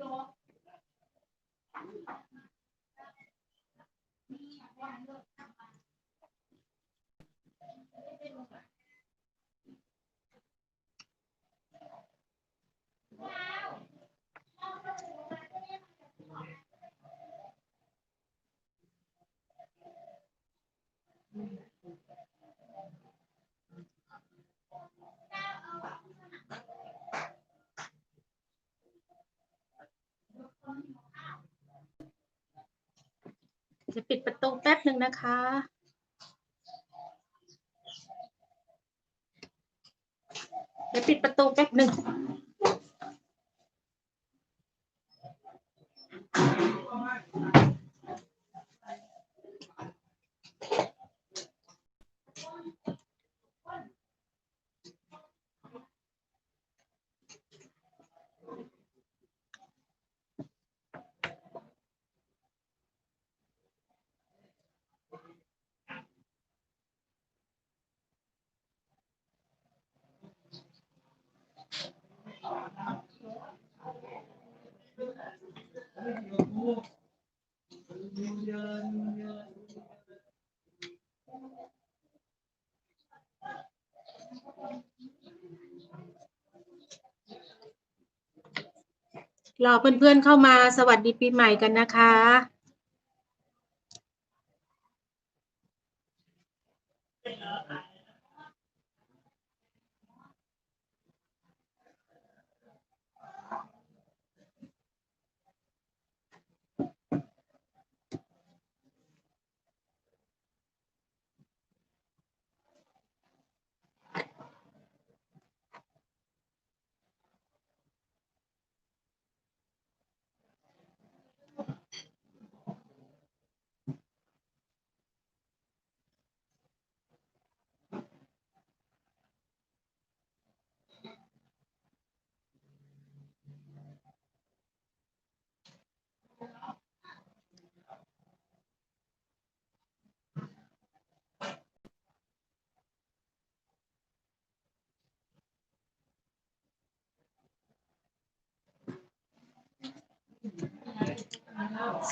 Thank you. จะปิดประตูแป๊บหนึ่งนะคะเดี๋ยวปิดประตูแป๊บหนึ่ง รอเพื่อนๆเข้ามาสวัสดีปีใหม่กันนะคะ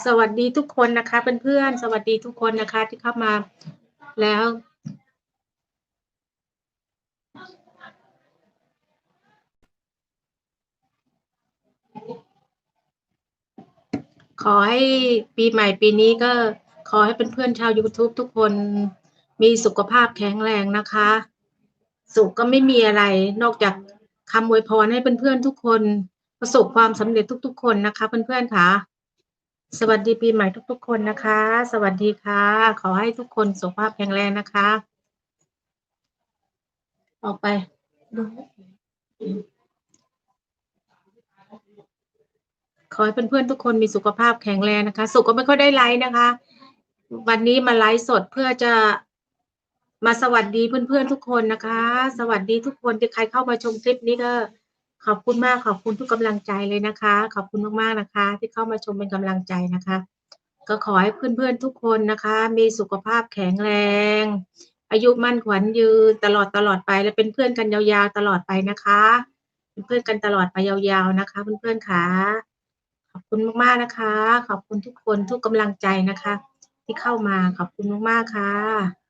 สวัสดีทุกคนนะคะเพื่อนๆสวัสดีทุกคนนะคะที่เข้ามาแล้วขอให้ปีใหม่ปีนี้ก็ขอให้เพื่อนๆชาว YouTube ทุกคนมีสุขภาพแข็งแรงนะคะ สุขก็ไม่มีอะไรนอกจากคำอวยพรให้เพื่อนๆทุกคน ประสบความสำเร็จทุกๆคนนะคะเพื่อนๆค่ะ สวัสดีปีใหม่ทุก ๆ คนนะคะ สวัสดีค่ะ ขอให้ทุกคนสุขภาพแข็งแรงนะคะ ออกไปดูขอให้เพื่อนๆทุกคนมีสุขภาพแข็งแรงนะคะ สุขก็ไม่ค่อยได้ไลฟ์นะคะ วันนี้มาไลฟ์สดเพื่อจะมาสวัสดีเพื่อนๆทุกคนนะคะ สวัสดีทุกคนที่ใครเข้ามาชมคลิปนี้ก็ ขอบคุณมากขอบคุณทุกกำลังใจเลยนะคะ ขอบคุณมากๆนะคะ ที่เข้ามาชมเป็นกำลังใจนะคะ ก็ขอให้เพื่อนๆทุกคนนะคะ มีสุขภาพแข็งแรง อายุมั่นขวัญยืนตลอดตลอดไปและเป็นเพื่อนกันยาวๆตลอดไปนะคะเป็นเพื่อนกันตลอดไปยาวๆนะคะ เพื่อนๆค่ะขอบคุณมากๆนะคะ ขอบคุณทุกคนทุกกำลังใจนะคะ ที่เข้ามาขอบคุณมากๆค่ะ